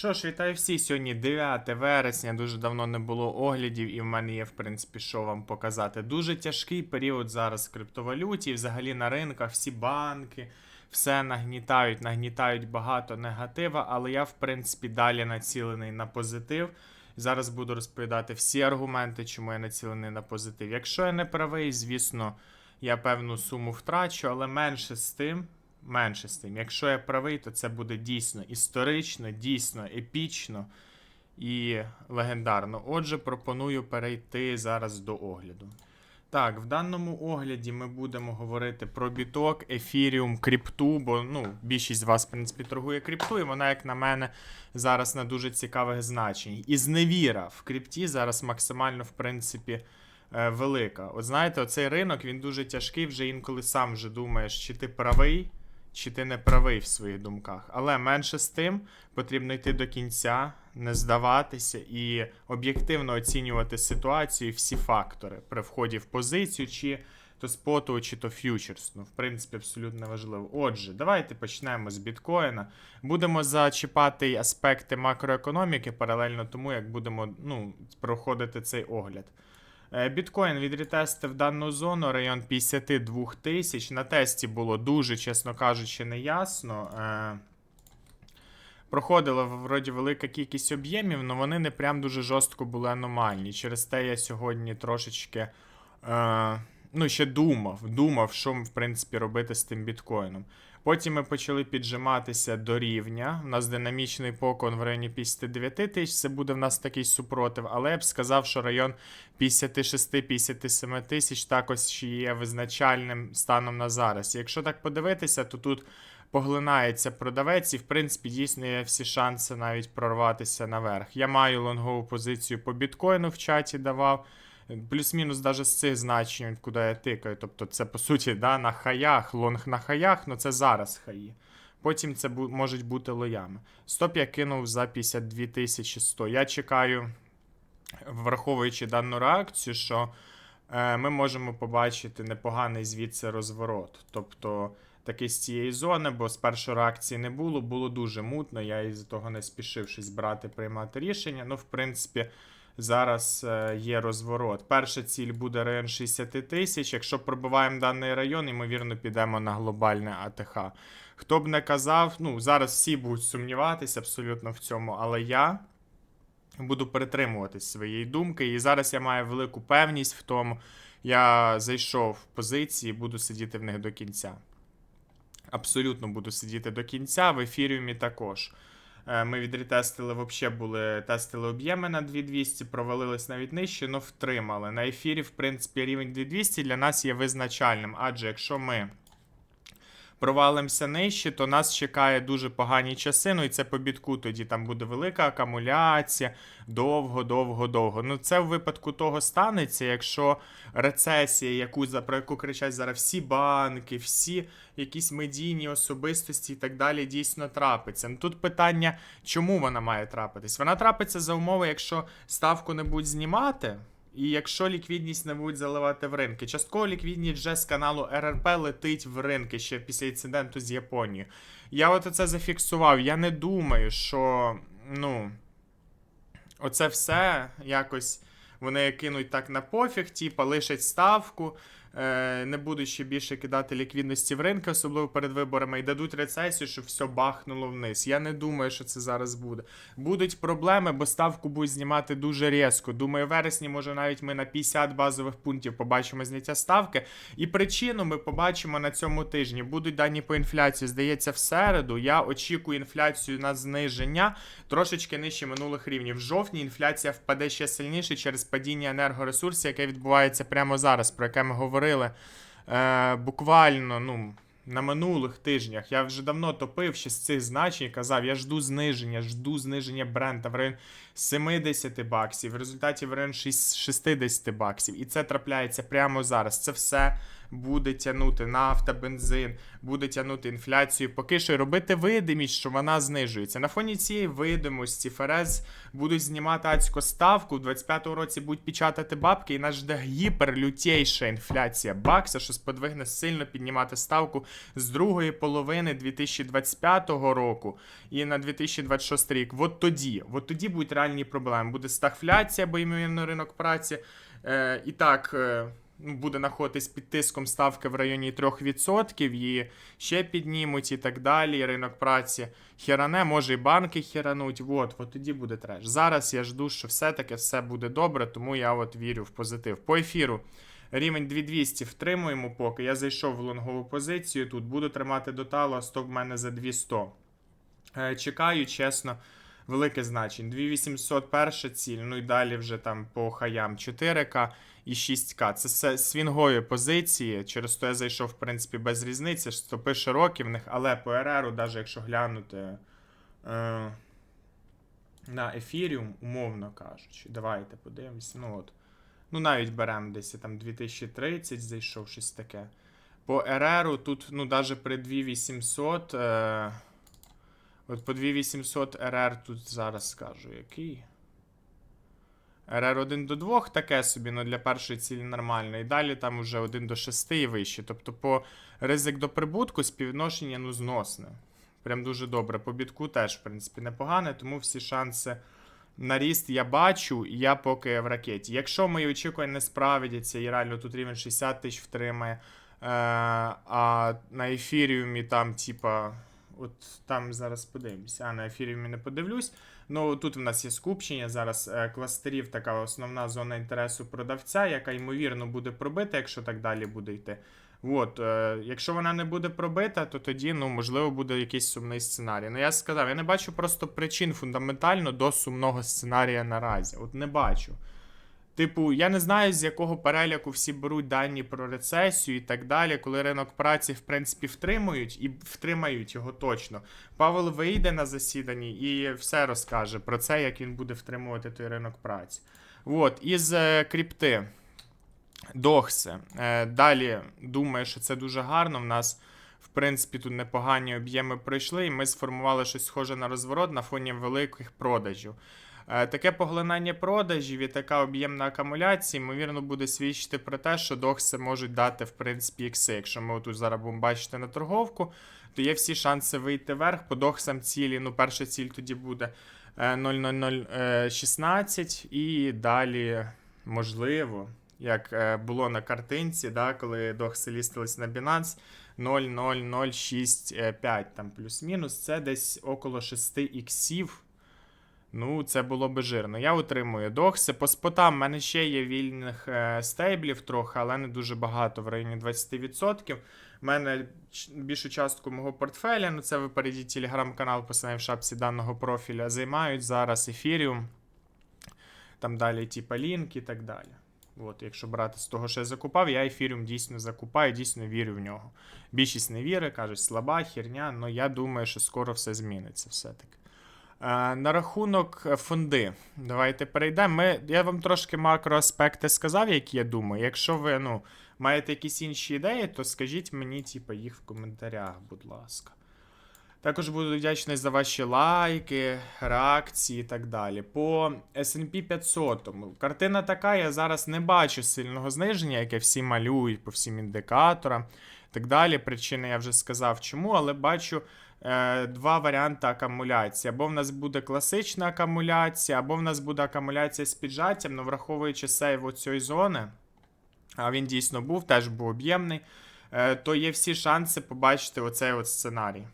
Що ж, вітаю всі. Сьогодні 9 вересня. Дуже давно не було оглядів, і в мене є, в принципі, що вам показати. Дуже тяжкий період зараз в криптовалюті, і взагалі на ринках, всі банки, все нагнітають, нагнітають багато негатива, але я, в принципі, далі націлений на позитив. Зараз буду розповідати всі аргументи, чому я націлений на позитив. Якщо я не правий, звісно, я певну суму втрачу, але менше з тим. Менше з тим. Якщо я правий, то це буде дійсно історично, дійсно епічно і легендарно. Отже, пропоную перейти зараз до огляду. Так, в даному огляді ми будемо говорити про біток, ефіріум, крипту, бо ну, більшість з вас, в принципі, торгує крипту, і вона, як на мене, зараз на дуже цікавих значень. І зневіра в крипті зараз максимально, в принципі, е, велика. От знаєте, оцей ринок він дуже тяжкий, вже інколи сам вже думаєш, чи ти правий, чи ти не правий в своїх думках. Але менше з тим потрібно йти до кінця, не здаватися і об'єктивно оцінювати ситуацію, всі фактори при вході в позицію, чи то споту, чи то фьючерс. Ну, в принципі, абсолютно важливо. Отже, давайте почнемо з біткоїна. Будемо зачіпати аспекти макроекономіки паралельно тому, як будемо ну, проходити цей огляд. Е, Біткоін відретестив дану зону, район 52 тисяч. На тесті було дуже, чесно кажучи, неясно. Е, Проходила вроді велика кількість об'ємів, але вони не прям дуже жорстко були аномальні. Через те я сьогодні трошечки е, ну, ще думав, думав, що в принципі робити з тим біткоїном. Потім ми почали піджиматися до рівня. У нас динамічний покон в районі 59 тисяч. Це буде в нас такий супротив, але я б сказав, що район 56-57 тисяч також є визначальним станом на зараз. Якщо так подивитися, то тут поглинається продавець, і в принципі дійсно є всі шанси навіть прорватися наверх. Я маю лонгову позицію по біткоїну в чаті давав. Плюс-мінус навіть з цих значень, куди я тикаю. Тобто це по суті да, на хаях, лонг на хаях, ну це зараз хаї. Потім це бу- можуть бути лоями. Стоп я кинув за 52 100. Я чекаю, враховуючи дану реакцію, що е, ми можемо побачити непоганий звідси розворот. Тобто такий з цієї зони, бо з першої реакції не було, було дуже мутно. Я із того не спішив щось брати, приймати рішення. Ну, в принципі, зараз е, є розворот. Перша ціль буде район 60 тисяч. Якщо пробиваємо даний район, ймовірно, підемо на глобальне АТХ. Хто б не казав, ну зараз всі будуть сумніватися абсолютно в цьому, але я буду притримуватись своєї думки. І зараз я маю велику певність в тому. Я зайшов в позиції, буду сидіти в них до кінця. Абсолютно буду сидіти до кінця. В ефіріумі також. Е, Ми відретестили, взагалі були тестили об'єми на 2200, провалились навіть нижче, але втримали. На ефірі, в принципі, рівень 2200 для нас є визначальним. Адже якщо ми провалимося нижче, то нас чекає дуже погані часи. Ну і це по бітку, тоді там буде велика акумуляція, довго, довго, довго. Ну це в випадку того станеться, якщо рецесія, яку про яку кричать зараз всі банки, всі якісь медійні особистості і так далі, дійсно трапиться. Ну тут питання, чому вона має трапитись? Вона трапиться за умови, якщо ставку не будуть знімати. І якщо ліквідність не будуть заливати в ринки, частково ліквідність вже з каналу РРП летить в ринки ще після інциденту з Японією. Я от це зафіксував. Я не думаю, що ну, оце все якось вони кинуть так на пофіг, типа лишать ставку, не будуть ще більше кидати ліквідності в ринки, особливо перед виборами, і дадуть рецесію, щоб все бахнуло вниз. Я не думаю, що це зараз буде. Будуть проблеми, бо ставку будуть знімати дуже різко. Думаю, вересні, може, навіть ми на 50 базових пунктів побачимо зняття ставки. І причину ми побачимо на цьому тижні. Будуть дані по інфляції. Здається, в середу. Я очікую інфляцію на зниження трошечки нижче минулих рівнів. В жовтні інфляція впаде ще сильніше через падіння енергоресурсів, яке відбувається прямо зараз, про яке ми говорили е, буквально, ну. На минулих тижнях я вже давно топив ще з цих значень і казав, я жду зниження, жду зниження бренда в район 70 баксів, в результаті в район 60 баксів. І це трапляється прямо зараз. Це все буде тягнути нафта, бензин, буде тягнути інфляцію, поки що робити видимість, що вона знижується. На фоні цієї видимості ФРС будуть знімати адську ставку, в 25-му році будуть печатати бабки, і нас жде гіперлютейша інфляція бакса, що сподвигне сильно піднімати ставку з другої половини 2025 року і на 2026 рік. От тоді, от тоді будуть реальні проблеми. Буде стагфляція, бо ймовірно ринок праці. Е, і так. Е, буде знаходитись під тиском ставки в районі 3%, її ще піднімуть і так далі. Ринок праці херане, може і банки херануть. От, от тоді буде треш. Зараз я жду, що все-таки все буде добре, тому я от вірю в позитив. По ефіру. Рівень 2200 втримуємо поки. Я зайшов в лонгову позицію. Тут буду тримати до талу, а стоп в мене за 200. Е, Чекаю, чесно, велике значення. 2800 перша ціль, ну і далі вже там по хаям 4К і 6К. Це свінгові позиції. Через то я зайшов, в принципі, без різниці. Стопи широкі в них, але по РРу, навіть якщо глянути е, на ефіріум, умовно кажучи, давайте подивимося. Ну от. Ну, навіть беремо десь там 2030, зайшов щось таке. По РРу тут, ну, навіть при 2800. Е, от по 2800 РР тут зараз скажу, який. РР 1 до 2 таке собі, ну для першої цілі нормально. І далі там уже 1 до 6 і вище. Тобто по ризик до прибутку співвідношення ну, зносне. Прям дуже добре. По бітку теж, в принципі, непогане, тому всі шанси на ріст я бачу, і я поки в ракеті. Якщо мої очікування не справдяться, і реально тут рівень 60 тисяч втримає, е, а на ефіріумі там, типа, от там зараз подивимося, а на ефіріумі не подивлюсь. Ну тут в нас є скупчення. Зараз е, кластерів така основна зона інтересу продавця, яка ймовірно буде пробита, якщо так далі буде йти. От, е, якщо вона не буде пробита, то тоді, ну, можливо, буде якийсь сумний сценарій. Ну, я сказав, я не бачу просто причин фундаментально до сумного сценарія наразі. От не бачу. Типу, я не знаю, з якого переляку всі беруть дані про рецесію і так далі, коли ринок праці, в принципі, втримують і втримають його точно. Павел вийде на засіданні і все розкаже про це, як він буде втримувати той ринок праці. От, із е, крипти. Дохси. Е, далі думаю, що це дуже гарно. В нас, в принципі, тут непогані об'єми пройшли, і ми сформували щось схоже на розворот на фоні великих продажів. Е, Таке поглинання продажів і така об'ємна акумуляція, ймовірно, буде свідчити про те, що дохси можуть дати, в принципі, ікси. Якщо ми тут зараз будемо бачити на торговку, то є всі шанси вийти вверх. По дохсам цілі, ну, перша ціль тоді буде е, 00016 і далі, можливо, як е, було на картинці, да, коли дохси лістились на Binance, 0,0065 там плюс-мінус, це десь около 6 іксів. Ну, це було би жирно. Я утримую докси. По спотам в мене ще є вільних е, стейблів трохи, але не дуже багато в районі 20%. У мене більшу частку мого портфеля, ну це ви телеграм-канал, посилання в шапці даного профіля, займають зараз ефіріум. Там далі, типа лінк і так далі. От, якщо брати з того, що я закупав, я ефіріум дійсно закупаю, дійсно вірю в нього. Більшість не вірить, кажуть, слаба херня, але я думаю, що скоро все зміниться все-таки. Е, на рахунок е, фонди, давайте перейдемо. Ми, я вам трошки макроаспекти сказав, які я думаю. Якщо ви ну, маєте якісь інші ідеї, то скажіть мені, типу, їх в коментарях, будь ласка. Також буду вдячний за ваші лайки, реакції і так далі. По SP 500. Картина така, я зараз не бачу сильного зниження, яке всі малюють по всім індикаторам і так далі. Причини я вже сказав чому, але бачу два варіанти акумуляції. Або в нас буде класична акумуляція, або в нас буде акумуляція з піджаттям, ну враховуючи сейв оцієї зони, а він дійсно був, теж був об'ємний, е, то є всі шанси побачити оцей от сценарій.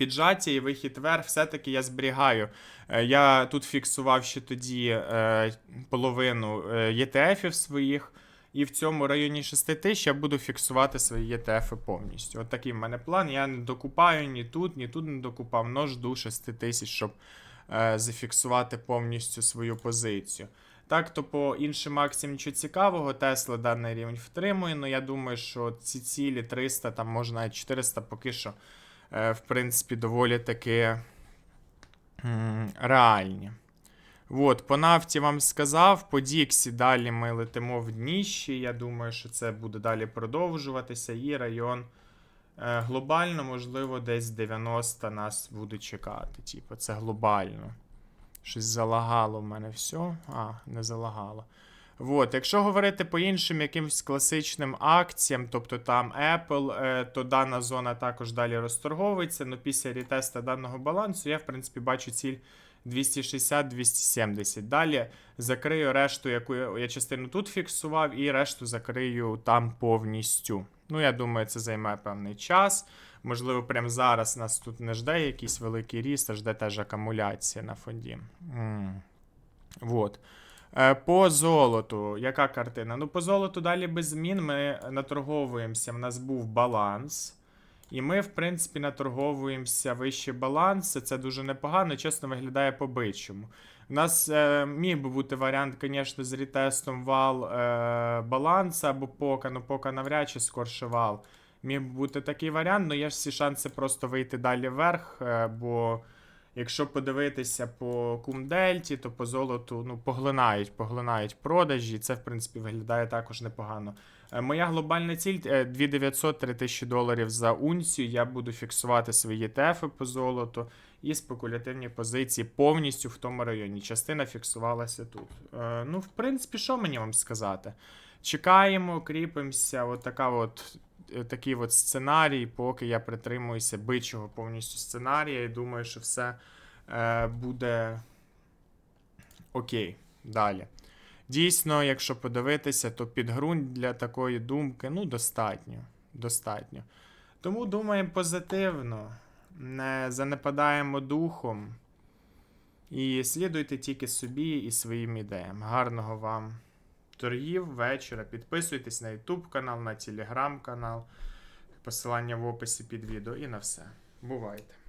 Піджаття і вихід вверх, все-таки я зберігаю. Е, Я тут фіксував ще тоді е, половину е, ETF-ів своїх, і в цьому районі 6 тисяч я буду фіксувати свої ETF повністю. От такий в мене план. Я не докупаю ні тут, ні тут не докупав, но жду 6 тисяч, щоб е, зафіксувати повністю свою позицію. Так, то по іншим акціям нічого цікавого, Тесла даний рівень втримує, але я думаю, що ці цілі 300, там може навіть 400 поки що, е, в принципі, доволі таки м, реальні. От, по нафті вам сказав, по Діксі далі ми летимо в дніщі. Я думаю, що це буде далі продовжуватися. І район е, глобально, можливо, десь 90 нас буде чекати. Типу, це глобально. Щось залагало в мене все. А, не залагало. От, якщо говорити по іншим якимось класичним акціям, тобто там Apple, е, то дана зона також далі розторговується. Ну після ретеста даного балансу я, в принципі, бачу ціль 260-270. Далі закрию решту, яку я, частину тут фіксував, і решту закрию там повністю. Ну, я думаю, це займе певний час. Можливо, прямо зараз нас тут не жде якийсь великий ріст, а жде теж акумуляція на фонді. М. Вот. Е, По золоту, яка картина? Ну, по золоту далі без змін ми наторговуємося. В нас був баланс. І ми, в принципі, наторговуємося вищі баланси. Це дуже непогано, чесно виглядає по бичому. У нас е, міг би бути варіант, звісно, з рітестом вал е, баланса або пока, ну пока навряд чи скорше вал. Міг би бути такий варіант, але є ж всі шанси просто вийти далі вверх, е, бо. Якщо подивитися по кумдельті, то по золоту ну, поглинають, поглинають продажі, і це, в принципі, виглядає також непогано. Е, Моя глобальна ціль 2900-3000 доларів за унцію. Я буду фіксувати свої ТЕФи по золоту і спекулятивні позиції повністю в тому районі. Частина фіксувалася тут. Е, Ну, в принципі, що мені вам сказати? Чекаємо, кріпимося. От така от е, такий от сценарій, поки я притримуюся бичого повністю сценарія, і думаю, що все е, буде окей. Далі. Дійсно, якщо подивитися, то підґрунт для такої думки ну, достатньо. достатньо. Тому думаємо позитивно, не занепадаємо духом. І слідуйте тільки собі і своїм ідеям. Гарного вам торгів вечора. Підписуйтесь на YouTube канал, на телеграм канал. Посилання в описі під відео і на все. Бувайте!